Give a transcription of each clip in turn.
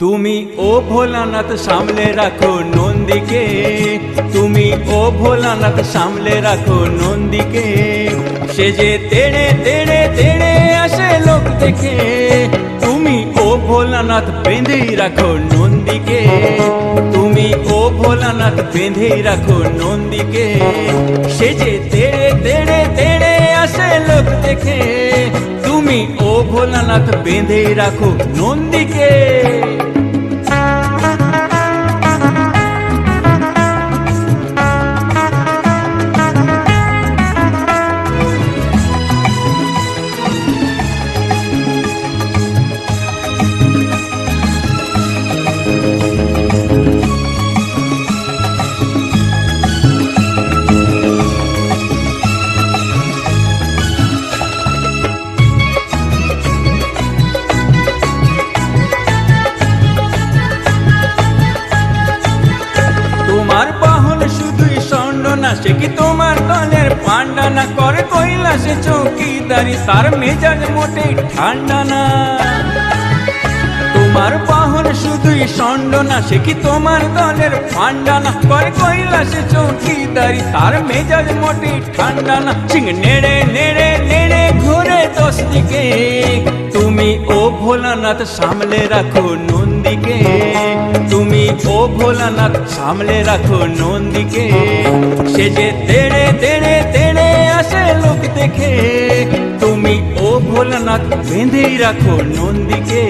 তুমি ও ভোলানাথ সামলে রাখো নন্দীকে। তুমি ও ভোলানাথ সামলে রাখো নন্দীকে। সে যে তেড়ে তেড়ে তেড়ে আসে লোক দেখে। তুমি ও ভোলানাথ বেঁধেই রাখো নন্দীকে। ভোলানাথ বেঁধে রাখো নন্দীকে। সে যে তেড়ে তেড়ে তেড়ে আসে লোক দেখে। তুমি ও ভোলানাথ বেঁধে রাখো নন্দীকে। না সে কি তোমার দলের পান্ডা না করে কৈলাসে চৌকিদারি, তার মেজাজ ঠান্ডা না। তোমার শুধুই ষণ্ড না, সে কি তোমার দলের পান্ডা না করে কৈলাসে চৌকিদারি, তার মেজাজ ঠান্ডা না। সিং, নেড়ে নেড়ে নেড়ে ঘুরে দশ দিকে তুমি ও ভোলানাথ সামলে রাখো নন্দীকে। তুমি ও ভোলানাথ, সামলে রাখো নন্দীকে। সে যে তেড়ে তেড়ে তেড়ে আসে লোক দেখে। তুমি ও ভোলানাথ, বেঁধেই রাখো নন্দীকে।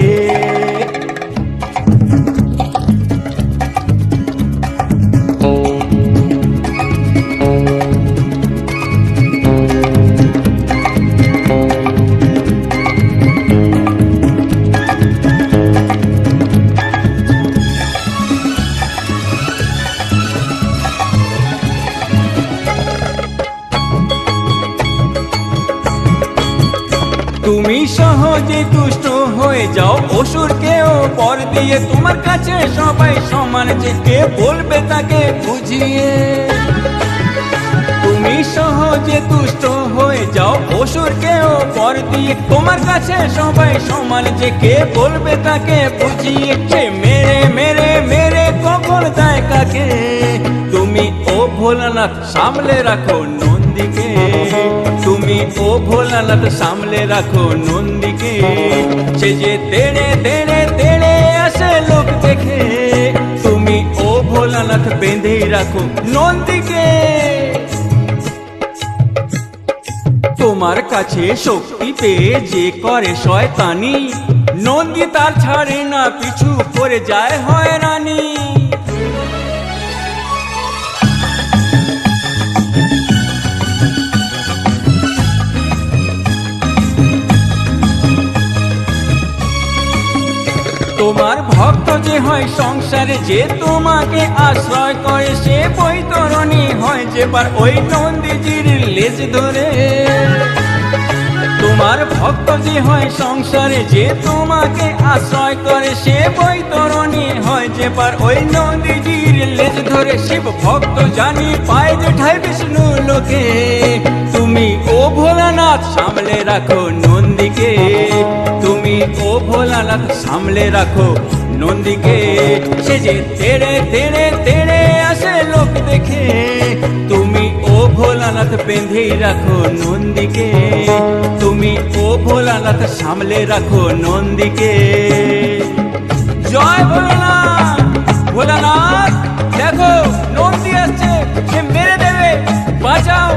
তুমি সহজে দুষ্ট হয়ে যাও। অসুরকেও পর দিয়ে তোমার কাছে সবাই সমান যে কে বলবে তাকে বুঝিয়ে। তুমি সহজে দুষ্ট হয়ে যাও। অসুরকেও পর দিয়ে তোমার কাছে সবাই সমান যে কে বলবে তাকে বুঝিয়ে। সে মেরে মেরে মেরে কখন দেয় কাকে? তুমি ও ভোলানাথ সামলে রাখো নন্দীকে। ও ভোলানাথ সামলে রাখো নন্দীকে। সে যে তেড়ে তেড়ে তেড়ে আসে লোক দেখে। তুমি ও ভোলানাথ বেঁধেই রাখো নন্দীকে। তোমার কাছে শক্তি পেয়ে যে করে শয়তানি, নন্দী তার ছাড়ে না, পিছু করে যায় হয়রানি তোমার ভক্ত যে হয় সংসারে, যে তোমাকে আশ্রয় করে, সে বৈতরণী হয় যে বার ওই নন্দীজির লেজ ধরে। তোমার ভক্ত যে হয় সংসারে, যে তোমাকে আশ্রয় করে, সে বৈতরণী হয় যে পার ওই নন্দীজির লেজ ধরে। শিব ভক্ত জানি পায় যে ঠাই বিষ্ণু লোকে। তুমি ও ভোলানাথ সামলে রাখো নন্দীকে। তুমি ও ভোলানাথ সামলে রাখো নন্দীকে। সে যে তেড়ে তেড়ে তেড়ে আসে লোক দেখে। তুমি ও ভোলানাথ বেঁধে রাখো নন্দীকে। তুমি ও ভোলানাথ সামলে রাখো নন্দীকে। জয় ভোলানাথ ভোলানাথ, দেখো নন্দী আসছে, সে মেরে দেবে, বাঁচাও।